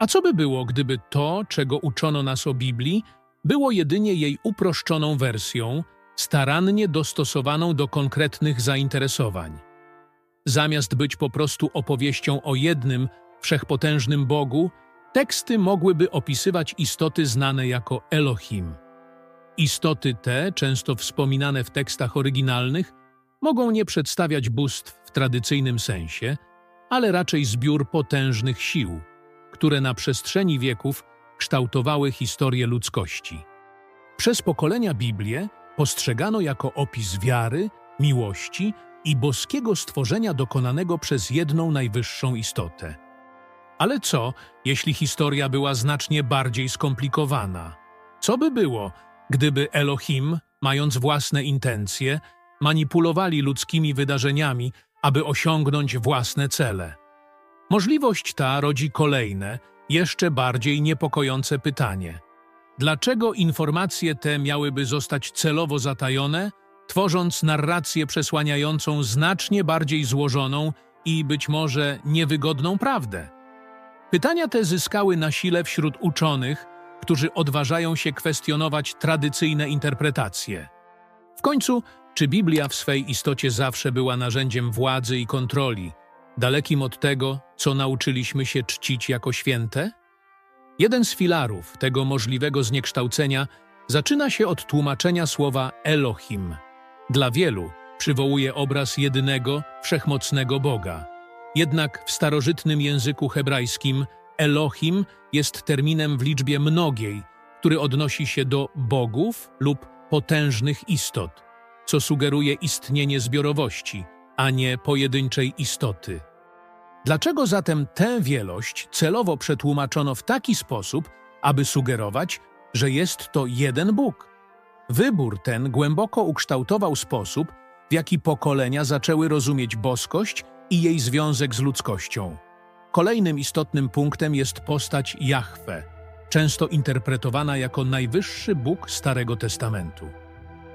A co by było, gdyby to, czego uczono nas o Biblii, było jedynie jej uproszczoną wersją, starannie dostosowaną do konkretnych zainteresowań? Zamiast być po prostu opowieścią o jednym, wszechpotężnym Bogu, teksty mogłyby opisywać istoty znane jako Elohim. Istoty te, często wspominane w tekstach oryginalnych, mogą nie przedstawiać bóstw w tradycyjnym sensie, ale raczej zbiór potężnych sił, które na przestrzeni wieków kształtowały historię ludzkości. Przez pokolenia Biblię postrzegano jako opis wiary, miłości i boskiego stworzenia dokonanego przez jedną najwyższą istotę. Ale co, jeśli historia była znacznie bardziej skomplikowana? Co by było, gdyby Elohim, mając własne intencje, manipulowali ludzkimi wydarzeniami, aby osiągnąć własne cele? Możliwość ta rodzi kolejne, jeszcze bardziej niepokojące pytanie. Dlaczego informacje te miałyby zostać celowo zatajone, tworząc narrację przesłaniającą znacznie bardziej złożoną i być może niewygodną prawdę? Pytania te zyskały na sile wśród uczonych, którzy odważają się kwestionować tradycyjne interpretacje. W końcu, czy Biblia w swej istocie zawsze była narzędziem władzy i kontroli, dalekim od tego, co nauczyliśmy się czcić jako święte? Jeden z filarów tego możliwego zniekształcenia zaczyna się od tłumaczenia słowa Elohim. Dla wielu przywołuje obraz jedynego, wszechmocnego Boga. Jednak w starożytnym języku hebrajskim Elohim jest terminem w liczbie mnogiej, który odnosi się do bogów lub potężnych istot, co sugeruje istnienie zbiorowości, a nie pojedynczej istoty. Dlaczego zatem tę wielość celowo przetłumaczono w taki sposób, aby sugerować, że jest to jeden Bóg? Wybór ten głęboko ukształtował sposób, w jaki pokolenia zaczęły rozumieć boskość i jej związek z ludzkością. Kolejnym istotnym punktem jest postać Jahwe, często interpretowana jako najwyższy Bóg Starego Testamentu.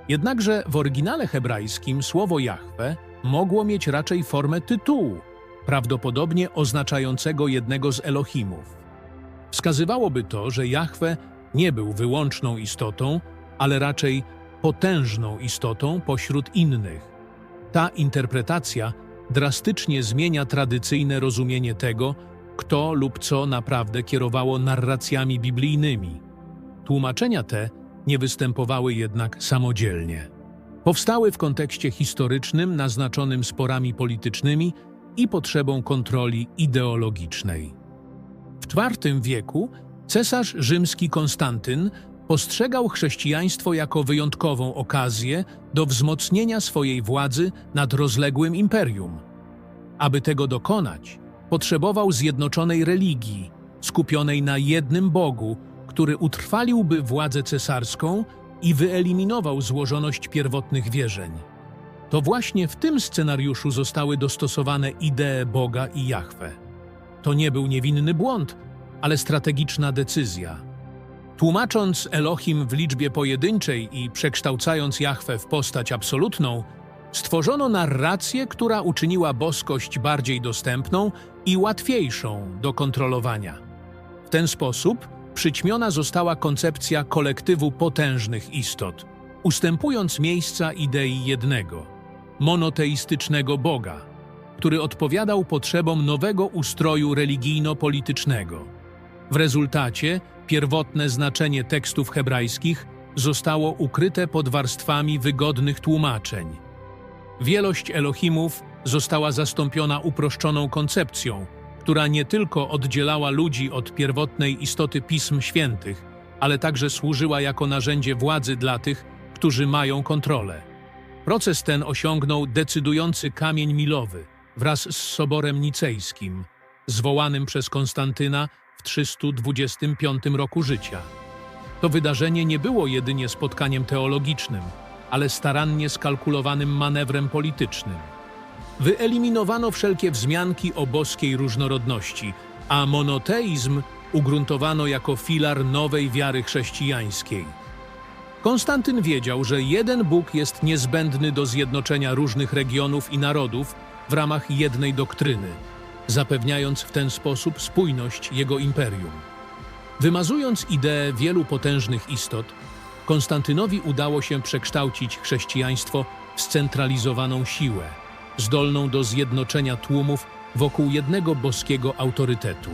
Jednakże w oryginale hebrajskim słowo Jahwe mogło mieć raczej formę tytułu, prawdopodobnie oznaczającego jednego z Elohimów. Wskazywałoby to, że Jahwe nie był wyłączną istotą, ale raczej potężną istotą pośród innych. Ta interpretacja drastycznie zmienia tradycyjne rozumienie tego, kto lub co naprawdę kierowało narracjami biblijnymi. Tłumaczenia te nie występowały jednak samodzielnie. Powstały w kontekście historycznym naznaczonym sporami politycznymi i potrzebą kontroli ideologicznej. W IV wieku cesarz rzymski Konstantyn postrzegał chrześcijaństwo jako wyjątkową okazję do wzmocnienia swojej władzy nad rozległym imperium. Aby tego dokonać, potrzebował zjednoczonej religii, skupionej na jednym Bogu, który utrwaliłby władzę cesarską i wyeliminował złożoność pierwotnych wierzeń. To właśnie w tym scenariuszu zostały dostosowane idee Boga i Jahwe. To nie był niewinny błąd, ale strategiczna decyzja. Tłumacząc Elohim w liczbie pojedynczej i przekształcając Jahwe w postać absolutną, stworzono narrację, która uczyniła boskość bardziej dostępną i łatwiejszą do kontrolowania. W ten sposób przyćmiona została koncepcja kolektywu potężnych istot, ustępując miejsca idei jednego, monoteistycznego Boga, który odpowiadał potrzebom nowego ustroju religijno-politycznego. W rezultacie pierwotne znaczenie tekstów hebrajskich zostało ukryte pod warstwami wygodnych tłumaczeń. Wielość Elohimów została zastąpiona uproszczoną koncepcją, która nie tylko oddzielała ludzi od pierwotnej istoty Pism Świętych, ale także służyła jako narzędzie władzy dla tych, którzy mają kontrolę. Proces ten osiągnął decydujący kamień milowy wraz z Soborem Nicejskim, zwołanym przez Konstantyna w 325 roku życia. To wydarzenie nie było jedynie spotkaniem teologicznym, ale starannie skalkulowanym manewrem politycznym. Wyeliminowano wszelkie wzmianki o boskiej różnorodności, a monoteizm ugruntowano jako filar nowej wiary chrześcijańskiej. Konstantyn wiedział, że jeden Bóg jest niezbędny do zjednoczenia różnych regionów i narodów w ramach jednej doktryny. zapewniając w ten sposób spójność jego imperium. Wymazując ideę wielu potężnych istot, Konstantynowi udało się przekształcić chrześcijaństwo w scentralizowaną siłę, zdolną do zjednoczenia tłumów wokół jednego boskiego autorytetu.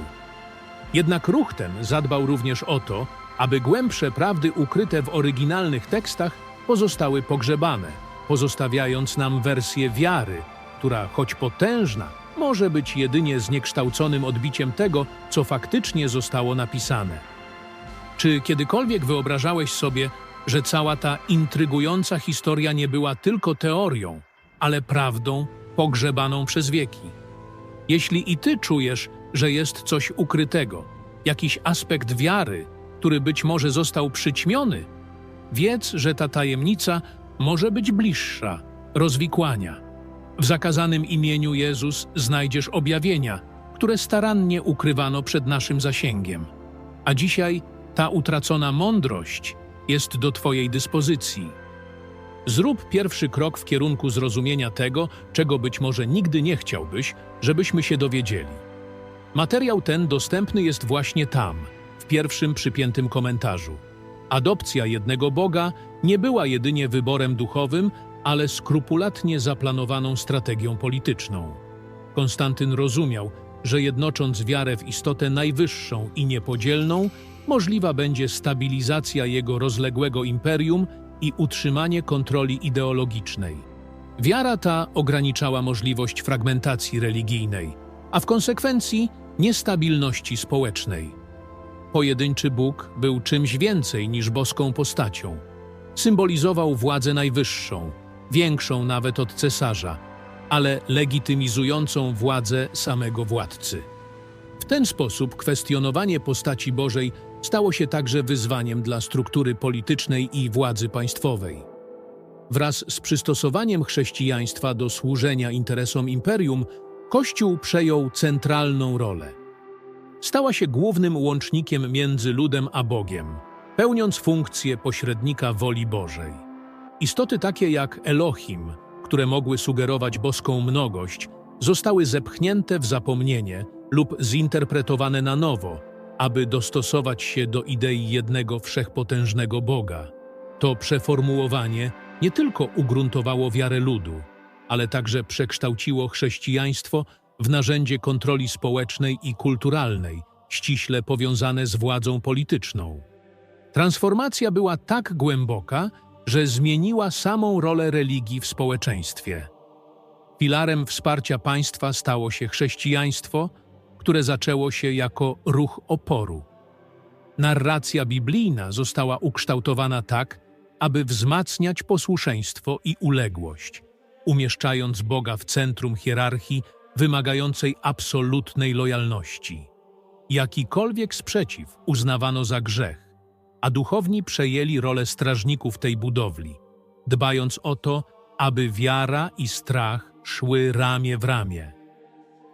Jednak ruch ten zadbał również o to, aby głębsze prawdy ukryte w oryginalnych tekstach pozostały pogrzebane, pozostawiając nam wersję wiary, która, choć potężna, może być jedynie zniekształconym odbiciem tego, co faktycznie zostało napisane. Czy kiedykolwiek wyobrażałeś sobie, że cała ta intrygująca historia nie była tylko teorią, ale prawdą pogrzebaną przez wieki? Jeśli i ty czujesz, że jest coś ukrytego, jakiś aspekt wiary, który być może został przyćmiony, wiedz, że ta tajemnica może być bliższa, rozwikłania. W zakazanym imieniu Jezus znajdziesz objawienia, które starannie ukrywano przed naszym zasięgiem. A dzisiaj ta utracona mądrość jest do Twojej dyspozycji. Zrób pierwszy krok w kierunku zrozumienia tego, czego być może nigdy nie chciałbyś, żebyśmy się dowiedzieli. Materiał ten dostępny jest właśnie tam, pierwszym przypiętym komentarzu. Adopcja jednego Boga nie była jedynie wyborem duchowym, ale skrupulatnie zaplanowaną strategią polityczną. Konstantyn rozumiał, że jednocząc wiarę w istotę najwyższą i niepodzielną, możliwa będzie stabilizacja jego rozległego imperium i utrzymanie kontroli ideologicznej. Wiara ta ograniczała możliwość fragmentacji religijnej, a w konsekwencji niestabilności społecznej. Pojedynczy Bóg był czymś więcej niż boską postacią. Symbolizował władzę najwyższą, większą nawet od cesarza, ale legitymizującą władzę samego władcy. W ten sposób kwestionowanie postaci Bożej stało się także wyzwaniem dla struktury politycznej i władzy państwowej. Wraz z przystosowaniem chrześcijaństwa do służenia interesom imperium, Kościół przejął centralną rolę. Stała się głównym łącznikiem między ludem a Bogiem, pełniąc funkcję pośrednika woli Bożej. Istoty takie jak Elohim, które mogły sugerować boską mnogość, zostały zepchnięte w zapomnienie lub zinterpretowane na nowo, aby dostosować się do idei jednego wszechpotężnego Boga. To przeformułowanie nie tylko ugruntowało wiarę ludu, ale także przekształciło chrześcijaństwo w narzędzie kontroli społecznej i kulturalnej, ściśle powiązane z władzą polityczną. Transformacja była tak głęboka, że zmieniła samą rolę religii w społeczeństwie. Filarem wsparcia państwa stało się chrześcijaństwo, które zaczęło się jako ruch oporu. Narracja biblijna została ukształtowana tak, aby wzmacniać posłuszeństwo i uległość, umieszczając Boga w centrum hierarchii wymagającej absolutnej lojalności. Jakikolwiek sprzeciw uznawano za grzech, a duchowni przejęli rolę strażników tej budowli, dbając o to, aby wiara i strach szły ramię w ramię.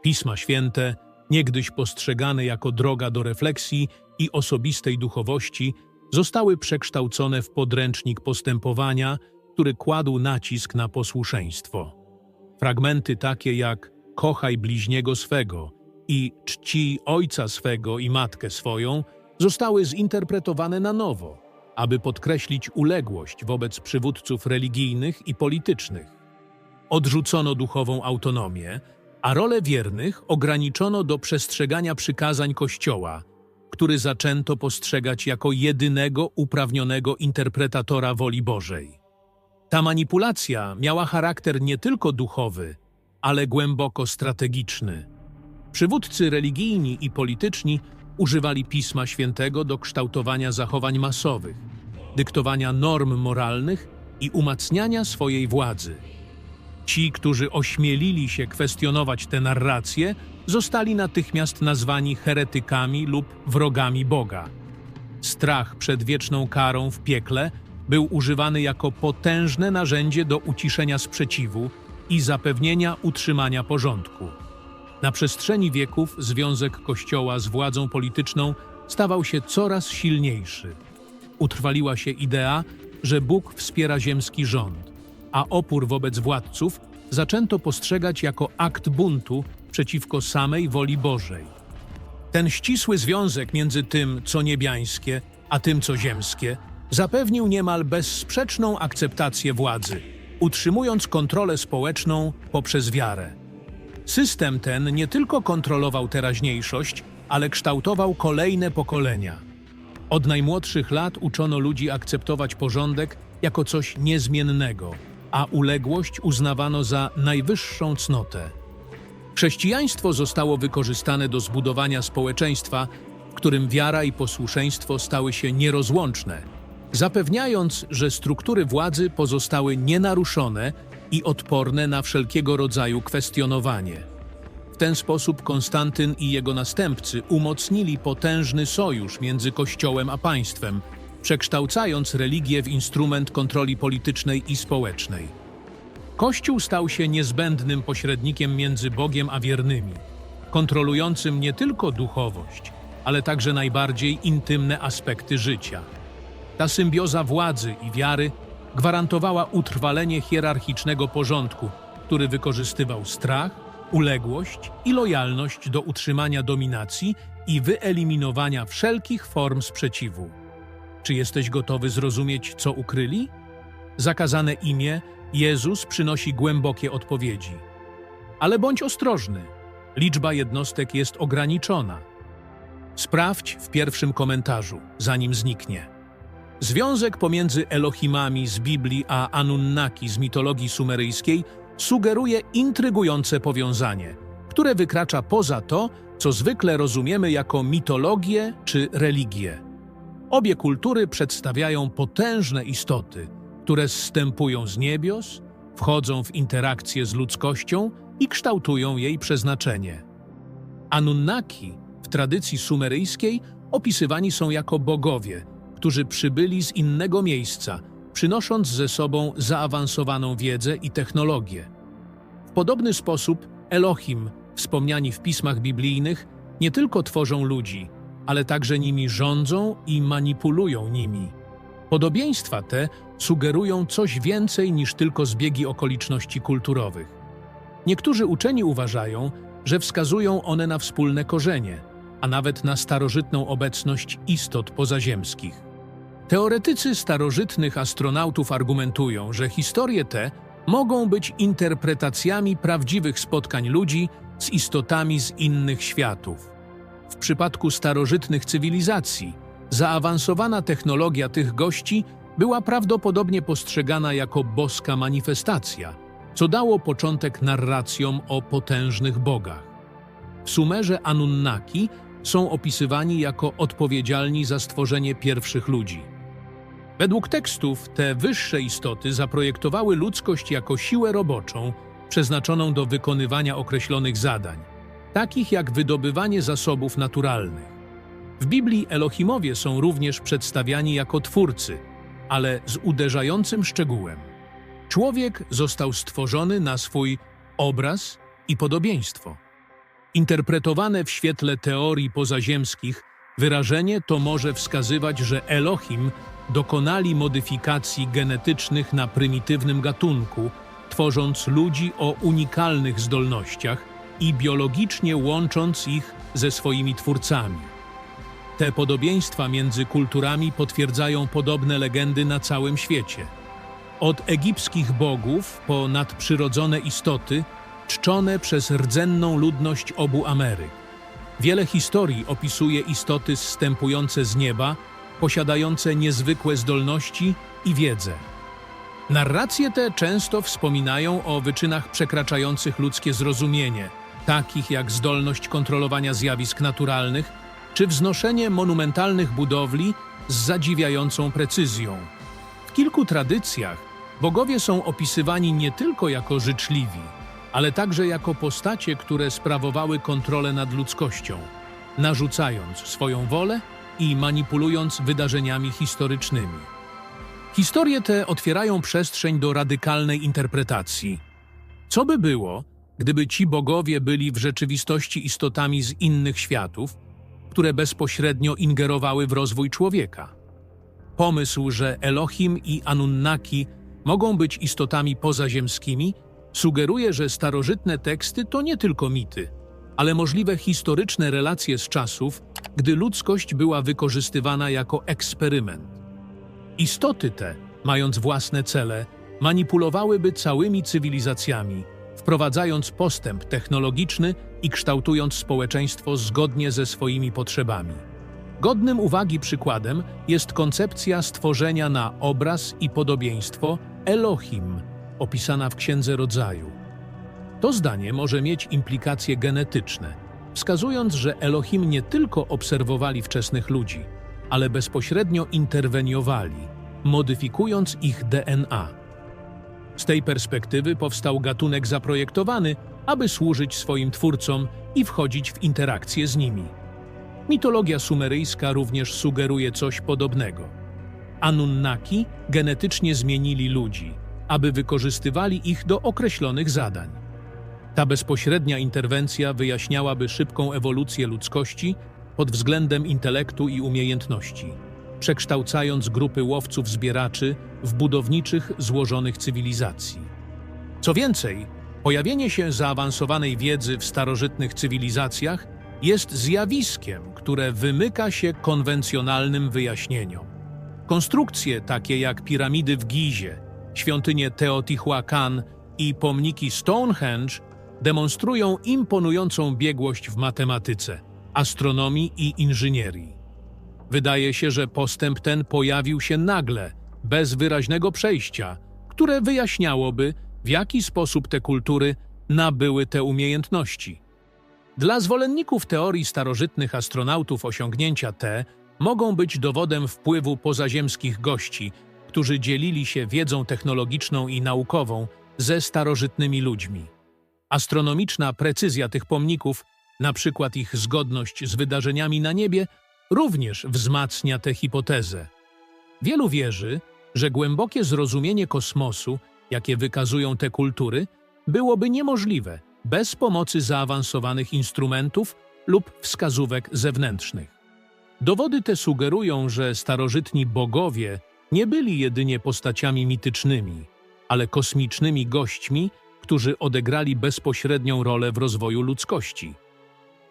Pisma Święte, niegdyś postrzegane jako droga do refleksji i osobistej duchowości, zostały przekształcone w podręcznik postępowania, który kładł nacisk na posłuszeństwo. Fragmenty takie jak kochaj bliźniego swego i czci ojca swego i matkę swoją zostały zinterpretowane na nowo, aby podkreślić uległość wobec przywódców religijnych i politycznych. Odrzucono duchową autonomię, a rolę wiernych ograniczono do przestrzegania przykazań Kościoła, który zaczęto postrzegać jako jedynego uprawnionego interpretatora woli Bożej. Ta manipulacja miała charakter nie tylko duchowy, ale głęboko strategiczny. Przywódcy religijni i polityczni używali Pisma Świętego do kształtowania zachowań masowych, dyktowania norm moralnych i umacniania swojej władzy. Ci, którzy ośmielili się kwestionować te narracje, zostali natychmiast nazwani heretykami lub wrogami Boga. Strach przed wieczną karą w piekle był używany jako potężne narzędzie do uciszenia sprzeciwu i zapewnienia utrzymania porządku. Na przestrzeni wieków związek Kościoła z władzą polityczną stawał się coraz silniejszy. Utrwaliła się idea, że Bóg wspiera ziemski rząd, a opór wobec władców zaczęto postrzegać jako akt buntu przeciwko samej woli Bożej. Ten ścisły związek między tym, co niebiańskie, a tym, co ziemskie, zapewnił niemal bezsprzeczną akceptację władzy, utrzymując kontrolę społeczną poprzez wiarę. System ten nie tylko kontrolował teraźniejszość, ale kształtował kolejne pokolenia. Od najmłodszych lat uczono ludzi akceptować porządek jako coś niezmiennego, a uległość uznawano za najwyższą cnotę. Chrześcijaństwo zostało wykorzystane do zbudowania społeczeństwa, w którym wiara i posłuszeństwo stały się nierozłączne, zapewniając, że struktury władzy pozostały nienaruszone i odporne na wszelkiego rodzaju kwestionowanie. W ten sposób Konstantyn i jego następcy umocnili potężny sojusz między Kościołem a państwem, przekształcając religię w instrument kontroli politycznej i społecznej. Kościół stał się niezbędnym pośrednikiem między Bogiem a wiernymi, kontrolującym nie tylko duchowość, ale także najbardziej intymne aspekty życia. Ta symbioza władzy i wiary gwarantowała utrwalenie hierarchicznego porządku, który wykorzystywał strach, uległość i lojalność do utrzymania dominacji i wyeliminowania wszelkich form sprzeciwu. Czy jesteś gotowy zrozumieć, co ukryli? Zakazane imię Jezus przynosi głębokie odpowiedzi. Ale bądź ostrożny. Liczba jednostek jest ograniczona. Sprawdź w pierwszym komentarzu, zanim zniknie. Związek pomiędzy Elohimami z Biblii a Anunnaki z mitologii sumeryjskiej sugeruje intrygujące powiązanie, które wykracza poza to, co zwykle rozumiemy jako mitologię czy religię. Obie kultury przedstawiają potężne istoty, które zstępują z niebios, wchodzą w interakcję z ludzkością i kształtują jej przeznaczenie. Anunnaki w tradycji sumeryjskiej opisywani są jako bogowie, którzy przybyli z innego miejsca, przynosząc ze sobą zaawansowaną wiedzę i technologię. W podobny sposób Elohim, wspomniani w pismach biblijnych, nie tylko tworzą ludzi, ale także nimi rządzą i manipulują nimi. Podobieństwa te sugerują coś więcej niż tylko zbiegi okoliczności kulturowych. Niektórzy uczeni uważają, że wskazują one na wspólne korzenie, a nawet na starożytną obecność istot pozaziemskich. Teoretycy starożytnych astronautów argumentują, że historie te mogą być interpretacjami prawdziwych spotkań ludzi z istotami z innych światów. W przypadku starożytnych cywilizacji, zaawansowana technologia tych gości była prawdopodobnie postrzegana jako boska manifestacja, co dało początek narracjom o potężnych bogach. W Sumerze Anunnaki są opisywani jako odpowiedzialni za stworzenie pierwszych ludzi. Według tekstów te wyższe istoty zaprojektowały ludzkość jako siłę roboczą przeznaczoną do wykonywania określonych zadań, takich jak wydobywanie zasobów naturalnych. W Biblii Elohimowie są również przedstawiani jako twórcy, ale z uderzającym szczegółem. Człowiek został stworzony na swój obraz i podobieństwo. Interpretowane w świetle teorii pozaziemskich, wyrażenie to może wskazywać, że Elohim dokonali modyfikacji genetycznych na prymitywnym gatunku, tworząc ludzi o unikalnych zdolnościach i biologicznie łącząc ich ze swoimi twórcami. Te podobieństwa między kulturami potwierdzają podobne legendy na całym świecie. Od egipskich bogów po nadprzyrodzone istoty, czczone przez rdzenną ludność obu Ameryk. Wiele historii opisuje istoty zstępujące z nieba, posiadające niezwykłe zdolności i wiedzę. Narracje te często wspominają o wyczynach przekraczających ludzkie zrozumienie, takich jak zdolność kontrolowania zjawisk naturalnych czy wznoszenie monumentalnych budowli z zadziwiającą precyzją. W kilku tradycjach bogowie są opisywani nie tylko jako życzliwi, ale także jako postacie, które sprawowały kontrolę nad ludzkością, narzucając swoją wolę i manipulując wydarzeniami historycznymi. Historie te otwierają przestrzeń do radykalnej interpretacji. Co by było, gdyby ci bogowie byli w rzeczywistości istotami z innych światów, które bezpośrednio ingerowały w rozwój człowieka? Pomysł, że Elohim i Anunnaki mogą być istotami pozaziemskimi, sugeruje, że starożytne teksty to nie tylko mity, ale możliwe historyczne relacje z czasów, gdy ludzkość była wykorzystywana jako eksperyment. Istoty te, mając własne cele, manipulowałyby całymi cywilizacjami, wprowadzając postęp technologiczny i kształtując społeczeństwo zgodnie ze swoimi potrzebami. Godnym uwagi przykładem jest koncepcja stworzenia na obraz i podobieństwo Elohim, opisana w Księdze Rodzaju. To zdanie może mieć implikacje genetyczne, wskazując, że Elohim nie tylko obserwowali wczesnych ludzi, ale bezpośrednio interweniowali, modyfikując ich DNA. Z tej perspektywy powstał gatunek zaprojektowany, aby służyć swoim twórcom i wchodzić w interakcje z nimi. Mitologia sumeryjska również sugeruje coś podobnego. Anunnaki genetycznie zmienili ludzi, aby wykorzystywali ich do określonych zadań. Ta bezpośrednia interwencja wyjaśniałaby szybką ewolucję ludzkości pod względem intelektu i umiejętności, przekształcając grupy łowców-zbieraczy w budowniczych, złożonych cywilizacji. Co więcej, pojawienie się zaawansowanej wiedzy w starożytnych cywilizacjach jest zjawiskiem, które wymyka się konwencjonalnym wyjaśnieniom. Konstrukcje takie jak piramidy w Gizie, świątynie Teotihuacan i pomniki Stonehenge demonstrują imponującą biegłość w matematyce, astronomii i inżynierii. Wydaje się, że postęp ten pojawił się nagle, bez wyraźnego przejścia, które wyjaśniałoby, w jaki sposób te kultury nabyły te umiejętności. Dla zwolenników teorii starożytnych astronautów osiągnięcia te mogą być dowodem wpływu pozaziemskich gości, którzy dzielili się wiedzą technologiczną i naukową ze starożytnymi ludźmi. Astronomiczna precyzja tych pomników, na przykład ich zgodność z wydarzeniami na niebie, również wzmacnia tę hipotezę. Wielu wierzy, że głębokie zrozumienie kosmosu, jakie wykazują te kultury, byłoby niemożliwe bez pomocy zaawansowanych instrumentów lub wskazówek zewnętrznych. Dowody te sugerują, że starożytni bogowie nie byli jedynie postaciami mitycznymi, ale kosmicznymi gośćmi, którzy odegrali bezpośrednią rolę w rozwoju ludzkości.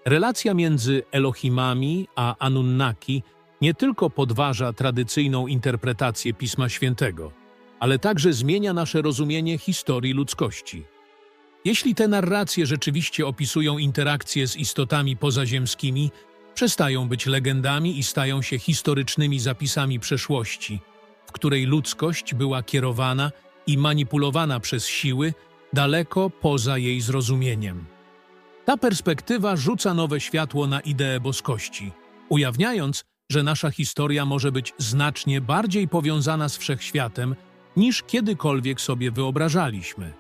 Relacja między Elohimami a Anunnaki nie tylko podważa tradycyjną interpretację Pisma Świętego, ale także zmienia nasze rozumienie historii ludzkości. Jeśli te narracje rzeczywiście opisują interakcje z istotami pozaziemskimi, przestają być legendami i stają się historycznymi zapisami przeszłości, w której ludzkość była kierowana i manipulowana przez siły daleko poza jej zrozumieniem. Ta perspektywa rzuca nowe światło na ideę boskości, ujawniając, że nasza historia może być znacznie bardziej powiązana z wszechświatem niż kiedykolwiek sobie wyobrażaliśmy.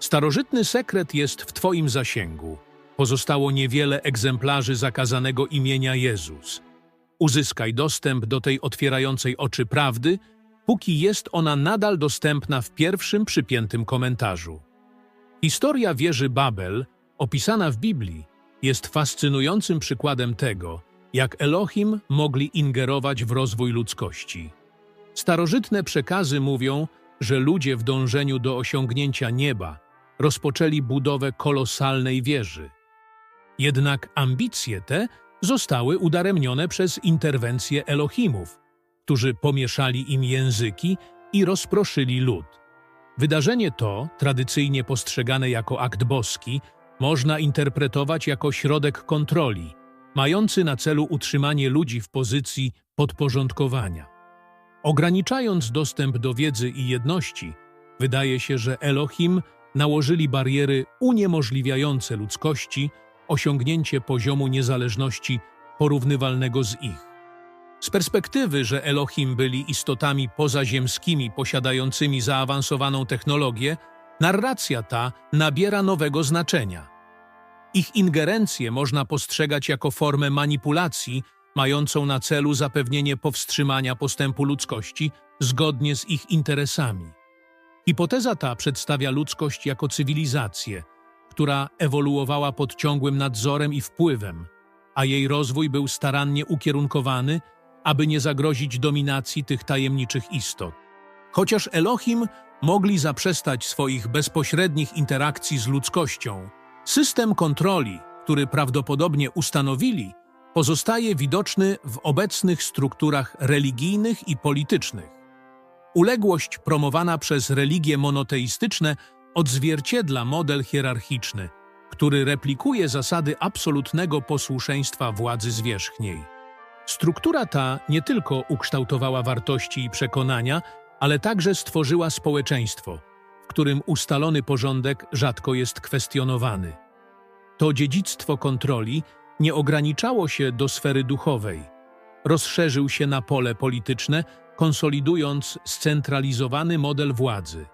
Starożytny sekret jest w Twoim zasięgu. Pozostało niewiele egzemplarzy zakazanego imienia Jezus. Uzyskaj dostęp do tej otwierającej oczy prawdy, póki jest ona nadal dostępna w pierwszym przypiętym komentarzu. Historia wieży Babel, opisana w Biblii, jest fascynującym przykładem tego, jak Elohim mogli ingerować w rozwój ludzkości. Starożytne przekazy mówią, że ludzie w dążeniu do osiągnięcia nieba rozpoczęli budowę kolosalnej wieży. Jednak ambicje te zostały udaremnione przez interwencję Elohimów, którzy pomieszali im języki i rozproszyli lud. Wydarzenie to, tradycyjnie postrzegane jako akt boski, można interpretować jako środek kontroli, mający na celu utrzymanie ludzi w pozycji podporządkowania. Ograniczając dostęp do wiedzy i jedności, wydaje się, że Elohim nałożyli bariery uniemożliwiające ludzkości osiągnięcie poziomu niezależności porównywalnego z ich. Z perspektywy, że Elohim byli istotami pozaziemskimi posiadającymi zaawansowaną technologię, narracja ta nabiera nowego znaczenia. Ich ingerencję można postrzegać jako formę manipulacji mającą na celu zapewnienie powstrzymania postępu ludzkości zgodnie z ich interesami. Hipoteza ta przedstawia ludzkość jako cywilizację, która ewoluowała pod ciągłym nadzorem i wpływem, a jej rozwój był starannie ukierunkowany, aby nie zagrozić dominacji tych tajemniczych istot. Chociaż Elohim mogli zaprzestać swoich bezpośrednich interakcji z ludzkością, system kontroli, który prawdopodobnie ustanowili, pozostaje widoczny w obecnych strukturach religijnych i politycznych. Uległość promowana przez religie monoteistyczne odzwierciedla model hierarchiczny, który replikuje zasady absolutnego posłuszeństwa władzy zwierzchniej. Struktura ta nie tylko ukształtowała wartości i przekonania, ale także stworzyła społeczeństwo, w którym ustalony porządek rzadko jest kwestionowany. To dziedzictwo kontroli nie ograniczało się do sfery duchowej. Rozszerzył się na pole polityczne, konsolidując scentralizowany model władzy.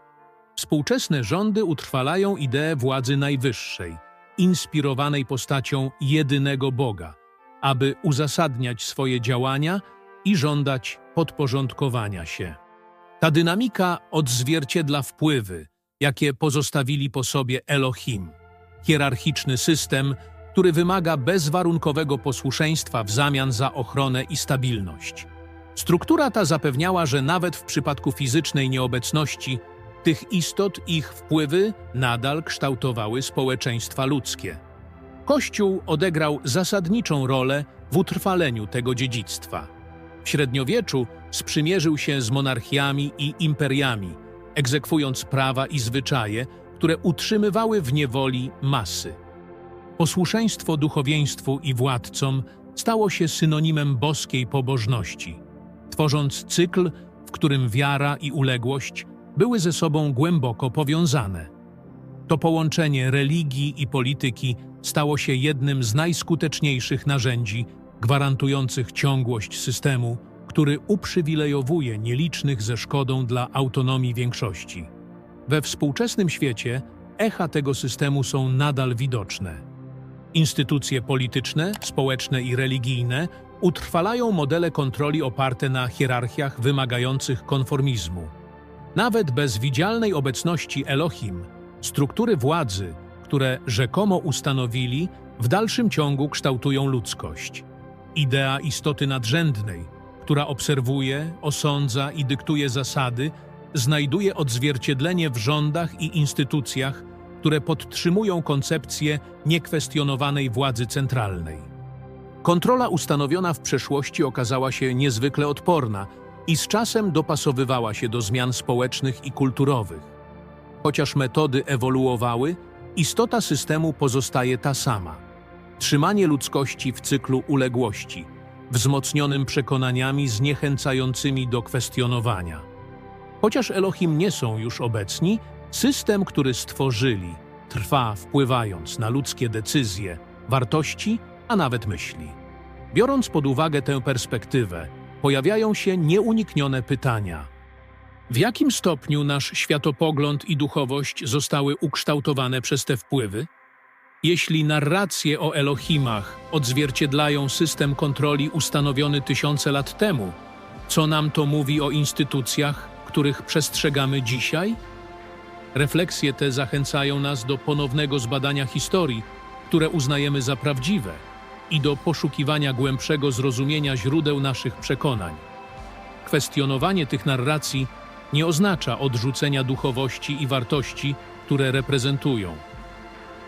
Współczesne rządy utrwalają ideę władzy najwyższej, inspirowanej postacią jedynego Boga, aby uzasadniać swoje działania i żądać podporządkowania się. Ta dynamika odzwierciedla wpływy, jakie pozostawili po sobie Elohim, hierarchiczny system, który wymaga bezwarunkowego posłuszeństwa w zamian za ochronę i stabilność. Struktura ta zapewniała, że nawet w przypadku fizycznej nieobecności tych istot ich wpływy nadal kształtowały społeczeństwa ludzkie. Kościół odegrał zasadniczą rolę w utrwaleniu tego dziedzictwa. W średniowieczu sprzymierzył się z monarchiami i imperiami, egzekwując prawa i zwyczaje, które utrzymywały w niewoli masy. Posłuszeństwo duchowieństwu i władcom stało się synonimem boskiej pobożności, tworząc cykl, w którym wiara i uległość były ze sobą głęboko powiązane. To połączenie religii i polityki stało się jednym z najskuteczniejszych narzędzi gwarantujących ciągłość systemu, który uprzywilejowuje nielicznych ze szkodą dla autonomii większości. We współczesnym świecie echa tego systemu są nadal widoczne. Instytucje polityczne, społeczne i religijne utrwalają modele kontroli oparte na hierarchiach wymagających konformizmu. Nawet bez widzialnej obecności Elohim, struktury władzy, które rzekomo ustanowili, w dalszym ciągu kształtują ludzkość. Idea istoty nadrzędnej, która obserwuje, osądza i dyktuje zasady, znajduje odzwierciedlenie w rządach i instytucjach, które podtrzymują koncepcję niekwestionowanej władzy centralnej. Kontrola ustanowiona w przeszłości okazała się niezwykle odporna i z czasem dopasowywała się do zmian społecznych i kulturowych. Chociaż metody ewoluowały, istota systemu pozostaje ta sama. Trzymanie ludzkości w cyklu uległości, wzmocnionym przekonaniami zniechęcającymi do kwestionowania. Chociaż Elohim nie są już obecni, system, który stworzyli, trwa wpływając na ludzkie decyzje, wartości, a nawet myśli. Biorąc pod uwagę tę perspektywę, pojawiają się nieuniknione pytania. W jakim stopniu nasz światopogląd i duchowość zostały ukształtowane przez te wpływy? Jeśli narracje o Elohimach odzwierciedlają system kontroli ustanowiony tysiące lat temu, co nam to mówi o instytucjach, których przestrzegamy dzisiaj? Refleksje te zachęcają nas do ponownego zbadania historii, które uznajemy za prawdziwe – i do poszukiwania głębszego zrozumienia źródeł naszych przekonań. Kwestionowanie tych narracji nie oznacza odrzucenia duchowości i wartości, które reprezentują.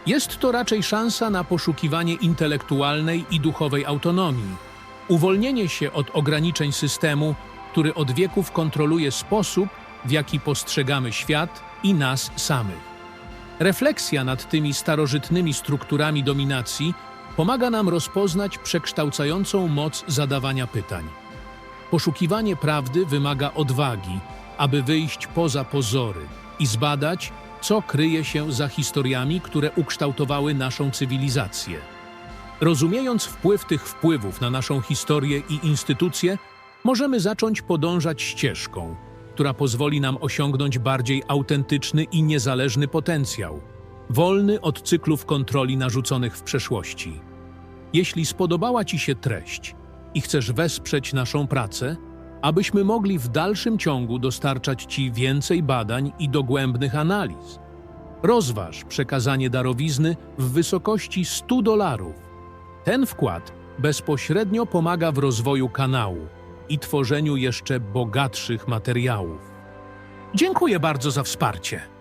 Jest to raczej szansa na poszukiwanie intelektualnej i duchowej autonomii, uwolnienie się od ograniczeń systemu, który od wieków kontroluje sposób, w jaki postrzegamy świat i nas samych. Refleksja nad tymi starożytnymi strukturami dominacji pomaga nam rozpoznać przekształcającą moc zadawania pytań. Poszukiwanie prawdy wymaga odwagi, aby wyjść poza pozory i zbadać, co kryje się za historiami, które ukształtowały naszą cywilizację. Rozumiejąc wpływ tych wpływów na naszą historię i instytucje, możemy zacząć podążać ścieżką, która pozwoli nam osiągnąć bardziej autentyczny i niezależny potencjał, wolny od cyklów kontroli narzuconych w przeszłości. Jeśli spodobała Ci się treść i chcesz wesprzeć naszą pracę, abyśmy mogli w dalszym ciągu dostarczać Ci więcej badań i dogłębnych analiz, rozważ przekazanie darowizny w wysokości 100 dolarów. Ten wkład bezpośrednio pomaga w rozwoju kanału i tworzeniu jeszcze bogatszych materiałów. Dziękuję bardzo za wsparcie.